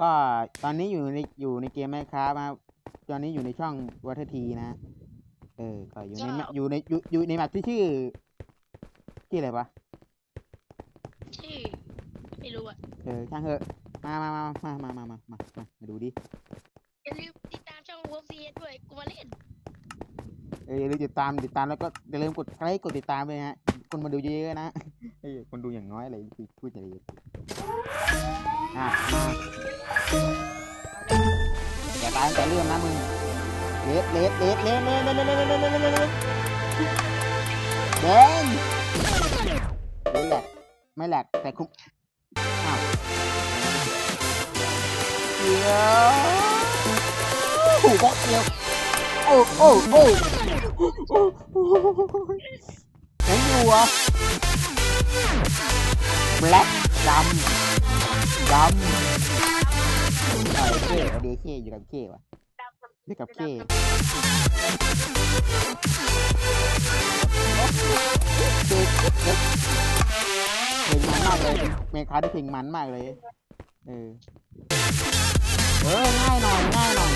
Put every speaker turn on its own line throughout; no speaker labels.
ก็ตอนนี้อยู่ในอยู่ในเกมไหมครับตอนนี้อยู่ในช่องวัตทีนะเออก็อยู่ในแมปอยู่ในอยู่อยู่ในแมปที่ชื่อชื่ออะไรวะ
ชื่อไม่รู้อะ
เออช่างเถอะมามามามามามามามามามาดูดิ
อย่าลืมติดตามช่องวอฟซีด้วยกูมาเล่น
เอออย่าลืมติดตามติดตามแล้วก็อย่าลืมกดไลค์กดติดตามเลยฮะคนมาดูเยอะๆนะเออคนดูอย่างน้อยอะไรพูดอย่างนี้ อะมาอย่าตายตั้งแต่เริ่มนะมึงเลสเลสเลสเลสเลสเลสเลสเลสเลสเลสเลสเลสแดงไม่แหลกไม่แหลกแต่คุกอ้าวเดี๋ยวถูกบล็อกเดียวโอ้โอ้โอ้เห็นอยู่เหรอแบล็ก ดำดำเออเคเอาดีเคอยู่กับเควะอยู่กับเคเคเพลงมันมากเลยเมคาได้เพลงมันมากเลย เออ เออง่ายหน่อยง่ายหน่อย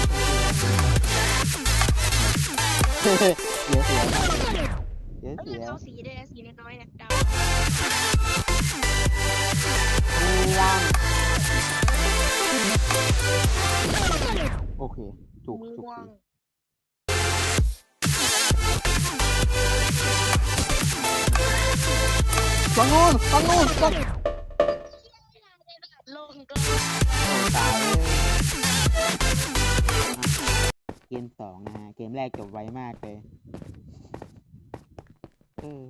เดี๋ยวเสีย เดี๋ยว
เอ้ย
เสีย
เอาสีด้วยนะสีน้อยๆเนี่ยด
ม่วงโอเคถูกำถูก
ม่วง
ฝั่งนู้นฝั่งนู้นฝั่ง
ลงก็
โอ้ตายเลยอะเกมสองนะฮะเกมแรกจบไวมากเลย เออ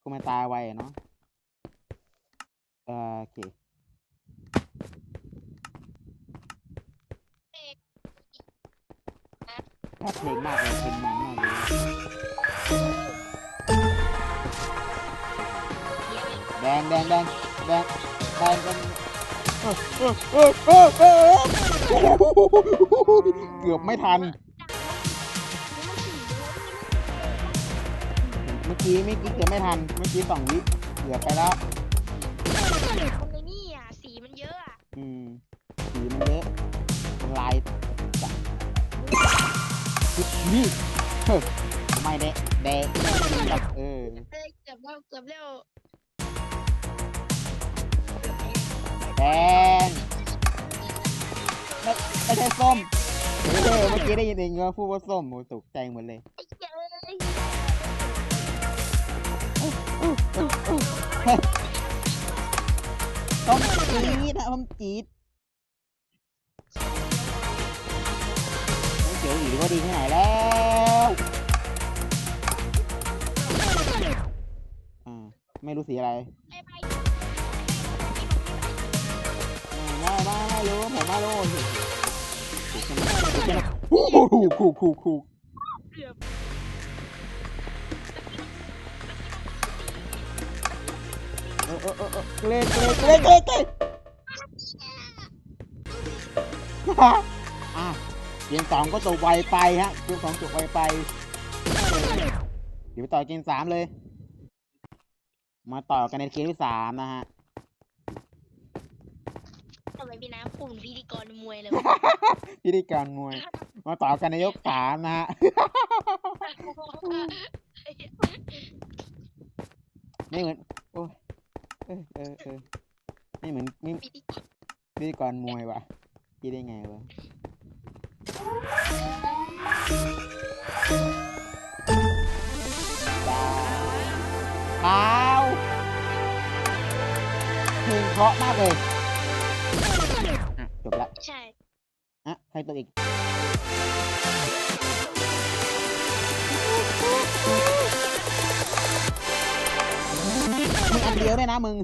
กูมาตายไวอะเนาะเออโอเคชอบเพลงมากเลยเพลงมันมากเลยแดงแดงแดงแดงแดงแดงเออเออเออเออเออเกือบไม่ทัน เมื่อกี้เมื่อกี้เกือบไม่ทัน เมื่อกี้สองวิเกือบไปแล้ว
คนในนี่อะสีมันเยอะอะ
อืมสีมันเยอะลายจัดนี่เฮ้ยไม่แดงแดงแบบเออ
เอ้ยเกือบแล้วเกือบแล้ว
แดงไม่ไม่ใช่ส้มเออเมื่อกี้ได้ยินเองว่าพูดว่าส้มโอ้ตกใจหมดเลย ต้มจีดนะต้มจีดไม่เขียวอีกก็ดีที่ไหนแล้วอ่าไม่รู้สีอะไร
ไม่
ไม่ไม่รู้ผมไม่รู้ถูกใช่ไหมถูกใช่ไหมโอ้โหถูกถูกถูกถูก
เกือบ
เออเออเออเออเกรดเกรดเกรดเกรดเกรดอะเกมสองก็จบไวไปฮะเกมสองจบไวไปเดี๋ยวไปต่อเกมสามเลย มาต่อกันในเกมที่สามนะฮะ
ทำไมพี่น้ำพูดเหมือนพิธีกรมวยเลย
พิธีกรมวย มาต่อกันในยกสามนะฮะไม่เหมือน อ้ยเออเออเออไม่เหมือนไม่
พิธี
พิธีกรมวยว่ะคิดได้ไงวะดาวเท้าเพลงเพราะมากเลยอะจบละ
ใช่
อะใครตัวอีก ยวได้วยนะมึง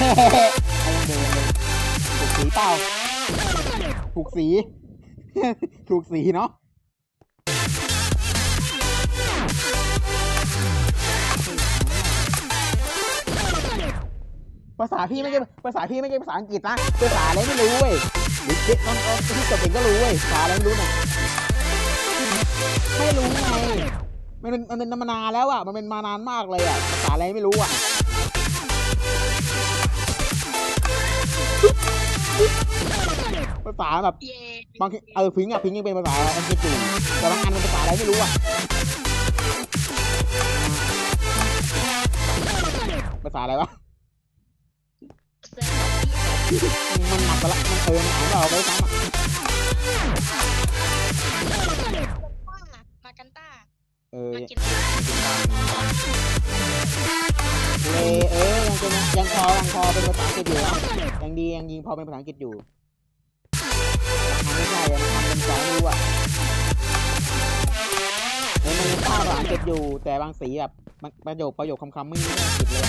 ฮ้เฮ้เอายังเดินเลยถูกสีเปล่าถูกสี ถูกสีเนาะ ภาษาพี่ไม่ใช่ภาษาพี่ไม่ใช่ภาษาอังกฤษนะภาษาอะไรไม่รู้เว้ยหรือเด็กมันเอาที่จบเองก็รู้เว้ยภาษาอะไรไม่รู้เนี่ยไม่รู้ไงมันเป็นมันเป็นมานานแล้วอะมันเป็นมานานมากเลยอะภาษาอะไรไม่รู้อะภาษาแบบ
เย่
บางทีเออพิงอะพิงยังเป็นภาษาอังกฤษอยู่แต่บางอันเป็นภาษาอะไรไม่รู้อะภาษาอะไรวะ
เซอร์
มันหนักไปละมันเออมันอ่านไม่ออกไปซ้ำอะ
มากันต้า
เออเลยเออยังเป็นยังพอยังพอเป็นภาษาอังกฤษอยู่นะยังดียังยิงพอเป็นภาษาอังกฤษอยู่ไม่ใช่ยังทำเป็นสองรูอะเออมันยังป้าภาษาอังกฤษอยู่แต่บางสีแบบประโยคประโยคคำคำๆไม่ม่อังกฤษเลย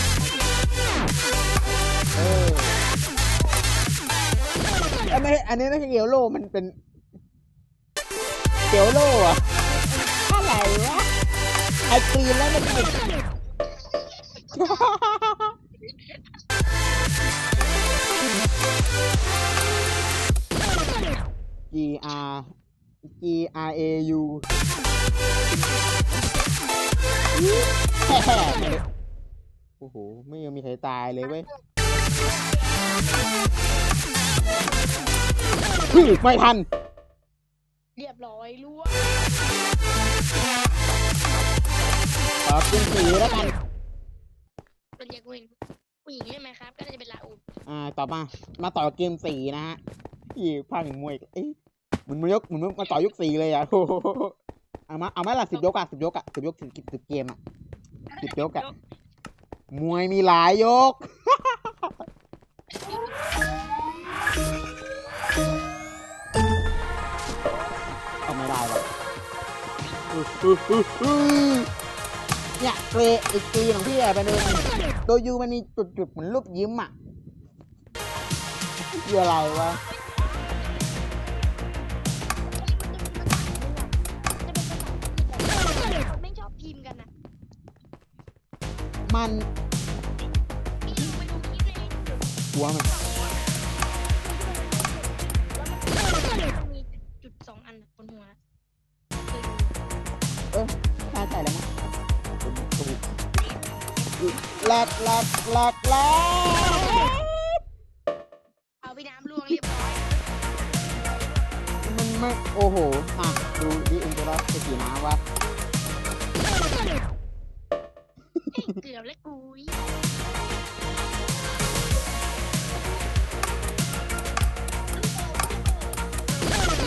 อะเออเอ้ยไม่อันนี้ไม่ใช่เกียวโลมันเป็น เกียวโลอะอะไรวะไอครีมแล้วมันเป็น G R G R A U แฮ่ๆไม่ได้โอ้โห ไม่ยังมีใครตายเลยเว้ยฮึ ไม่ทัน
เรียบร้อยล่ว
ตอบเป็นสีแล้วกัน
เป็นยังผู้หญิงผู้หญิงใช่ไหมครับ ก็จะเป็นลาอุ
อ่า ต่อมา มาต่อเกมสีนะฮะอีภาคหนึ่งมวยอีกเอ๊ะเหมือนมันยกเหมือนมันมาต่อยกสี่เลยอะโอ้โหเอามาเอามาละสิบยกอะสิบยกอะสิบยกสิบสิบเกมอะสิบยกอะมวยมีหลายยก เนี่ยเกรดอีกตีของพี่อะเป็นเองตัวยูมันมีจุดๆเหมือนรูปยิ้มอะคืออะไรวะ
ไม่ชอบพิมพ์กันนะ
มัน
พี่ยูไปดูคลิปเลย
หัวมัน
มัน ห
ลกหลกหลกหลก
เอาพี่น้ำลวงเรียบร้อย
มันไม่โอ้โห อะ ดูดิเอ็นตัวรัสจะสีน้ำวะ
เกือบแล้วกูย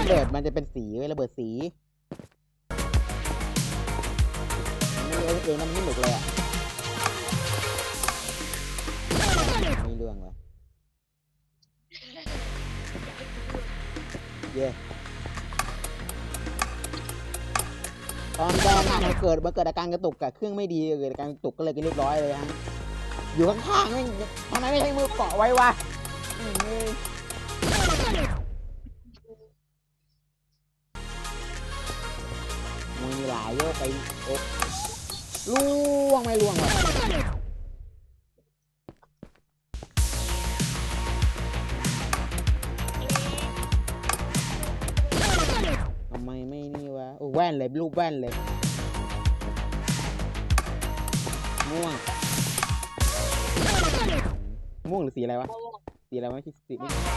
ระเบิดมันจะเป็นสีเว้ยระเบิดสีมันเองเองมันไม่หนุกเลยอะ เย่ตอนแดงอะมันเกิดมันเกิดอาการกระตุกอะเครื่องไม่ดีเกิดอาการกระตุกก็เลยเรียบร้อยเลยฮะอยู่ข้างๆไม่ทำไมไม่ใช้มือเกาะไว้วะมมือมีหลายโยกไปโอ๊ล่วงไม่ล่วงวะท แว่นเลยรูปแว่นเลยม่วง ม่วงหรือสีอะไรวะ สีอะไรวะที่สีไม่ม่วง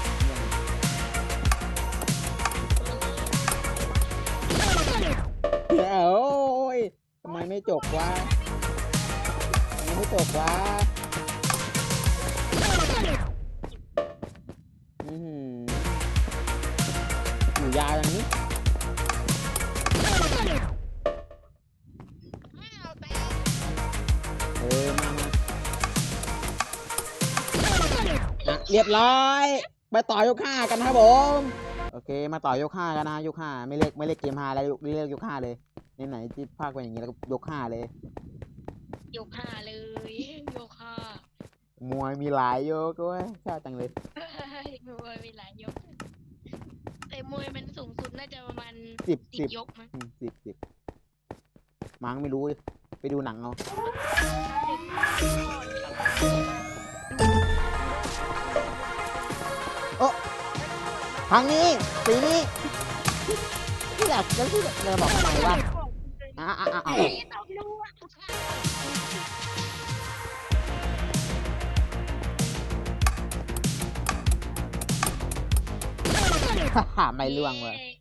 เดี๋ยวโอ้ยทำไมไม่จบวะทำไมไม่จบวะอือหืออยู่ยาวอย่างนี้
อ
อมามาอะเรียบร้อยไปต่อยกห้ากันครับผม โอเค มาต่อยกห้ากันนะยกห้าไม่เรียกไม่เรียกเกมห้าแล้วเรียกยกห้าเลยในไหนๆที่ภาคเป็นอย่างนี้แล้วก็ยกห้าเลย
ยกห้าเลยยกห้าม
วยมีหลายยกด้วยชอบจังเลย
มวยมีหลายยก แต่มวยมันสูงสุดน่าจะประมาณ
สิบ
สิ
สิ
บบยกมั้ง
อืมสิบสิบมังไม่รู้ดิ ไปดูหนังเอาโอ้ทางนี้สีนี้ที่อยากจะที่จะบอกทำไมว่าอะอะอะอะ
ฮ่า
ฮ่าไม่ล่วงเลย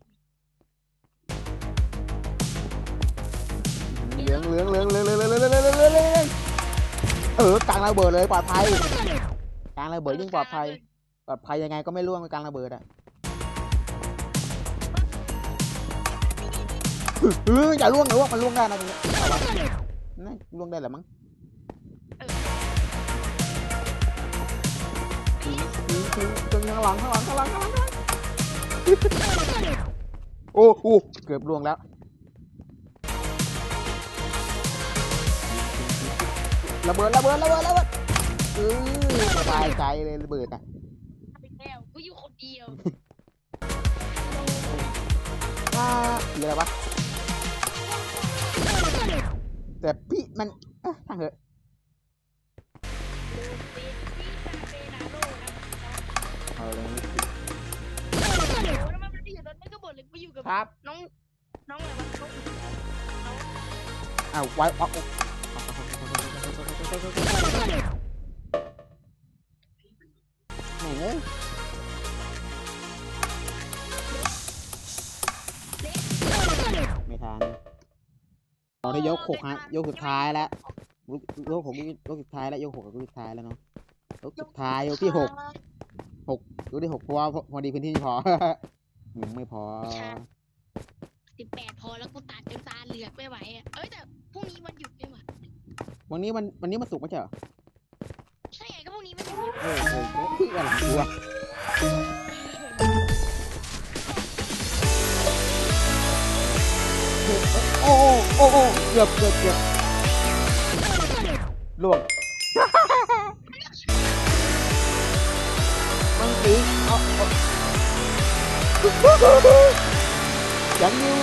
เหลืองเหลืองเหลืองเหลืองเหลืองเหลืองเหลืองเหลืองเหลืองเหลืองเออกลางระเบิดเลยปลอดภัยกลางระเบิดยิ่งปลอดภัยปลอดภัยยังไงก็ไม่ล่วงกลางระเบิดอะเอออย่าล่วงนะล่วงมันล่วงได้นะนี่ล่วงได้หรือมั้งทิ้งทิ้งทิ้งตรงข้างหลังข้างหลังข้างหลังข้างหลังข้างหลังโอ้โหเกือบล่วงแล้ว ระเบิดระเบิดระเบิดระเบิดเออสบายใจเลยระเบิดอะ
ไปแล้วกูอยู่คนเดียว
อ่าคืออะไรวะแต่พี่มันเอ๊ะทางเถอะเอาเลย
แล้วมันไม่ได้อยู่ตอนนั้นก็บ่นเลยกูอยู่กับ
ครับ
น้องน้องอะไรวะน้อง
อ้าวไว้ เอาไหไม่ทันเราได้ยกหกฮะยกสุดท้ายแล้วยกยกหกยกสุดท้ายแล้วยกหกกับยกสุดท้ายแล้วเนาะยกสุดท้ายยกที่หกหกยกที่หกเพราะว่าพอดีพื้นที่พอยังไม่พอ
สิบแปดพอแล้วกูตัดจนตาเหลือกไม่ไหวอะเอ้ยแต่พรุ่งนี้วันหยุดไม่หว่า
วันนี้มันวันนี้มันสุกร์ไม่ใช่เหรอ
ใช่ไงก็พรุ่งนี้ไม่หยุด
เออเออเออคืออะไรกูอะโอ้โอ้โอ้โอ้เกือบเกือบเกือบล่วงมันสีเอาเอายังอยู่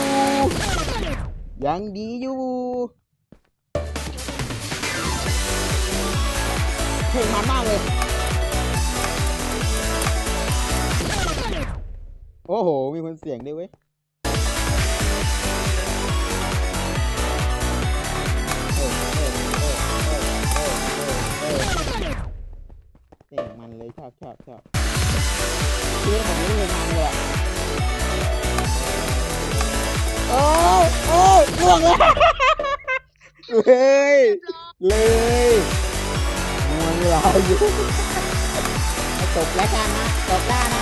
ยังดีอยู่ เพลงมันมากเลย โอ้โห มีคนเสียงด้วยเว้ยเสียงมันเลยชอบชอบชอบเรื่องของนี้เลงมันเลยโอ้โอ้ล่วงแล้วเฮ้ยเลย รออยู่จบแล้วกันนะจบได้นะ